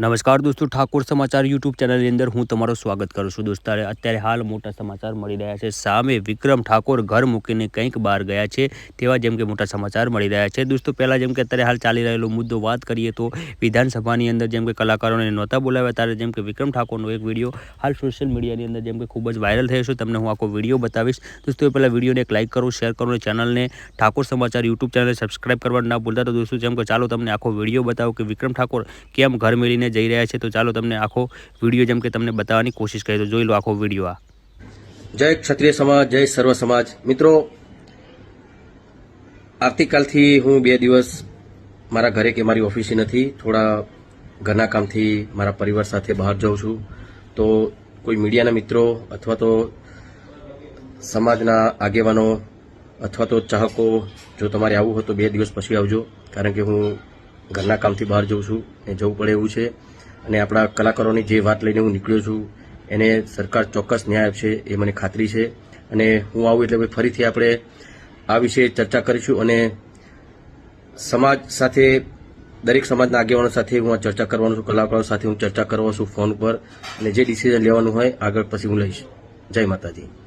નમસ્કાર દોસ્તો, ઠાકોર સમાચાર યુટ્યુબ ચેનલની અંદર હું તમારું સ્વાગત કરું છું. દોસ્તો અત્યારે હાલ મોટા સમાચાર મળી રહ્યા છે. સામે વિક્રમ ઠાકોર ઘર મૂકીને કંઈક બહાર ગયા છે તેવા જેમ કે મોટા સમાચાર મળી રહ્યા છે. દોસ્તો, પહેલાં જેમ કે અત્યારે હાલ ચાલી રહેલો મુદ્દો વાત કરીએ તો વિધાનસભાની અંદર જેમ કે કલાકારોને નહોતા બોલાવ્યા, ત્યારે જેમ કે વિક્રમ ઠાકોરનો એક વીડિયો હાલ સોશિયલ મીડિયાની અંદર જેમ કે ખૂબ જ વાયરલ થયો છે. તમને હું આખો વીડિયો બતાવીશ. દોસ્તો, એ પહેલાં વિડીયોને એક લાઇક કરો, શેર કરો અને ચેનલને ઠાકોર સમાચાર યુટ્યુબ ચેનલને સબસ્ક્રાઈબ કરવા ના ભૂલતા તો દોસ્તો, જેમ કે ચાલો તમને આખો વીડિયો બતાવો કે વિક્રમ ઠાકોર કેમ ઘર મેળીને જઈ રહ્યા છે, તો ચાલો તમને આખો વીડિયો જેમ કે તમને બતાવવાની કોશિશ કરી તો જોઈ લો આખો વીડિયો આ. જય ક્ષત્રિય સમાજ, જય સર્વ સમાજ. મિત્રો, આવતીકાલથી હું બે દિવસ મારા ઘરે કે મારી ઓફિસે નથી, થોડા ઘરના કામથી મારા પરિવાર સાથે બહાર જાઉં છું. તો કોઈ મીડિયાના મિત્રો અથવા તો સમાજના આગેવાનો અથવા તો ચાહકો, જો તમારે આવવું હોય તો બે દિવસ પછી આવજો, કારણ કે હું ઘરના કામથી બહાર જઉં છું, ને જવું પડે એવું છે. અને આપણા કલાકારોની જે વાત લઈને હું નીકળ્યો છું, એને સરકાર ચોક્કસ ન્યાય આપશે, એ મને ખાતરી છે. અને હું આવું એટલે ફરીથી આપણે આ વિશે ચર્ચા કરીશું અને સમાજ સાથે, દરેક સમાજના આગેવાનો સાથે હું આ ચર્ચા કરવાનો છું, કલાકારો સાથે હું ચર્ચા કરવાનો છું ફોન પર. અને જે ડિસિઝન લેવાનું હોય, આગળ પછી હું લઈશ. જય માતાજી.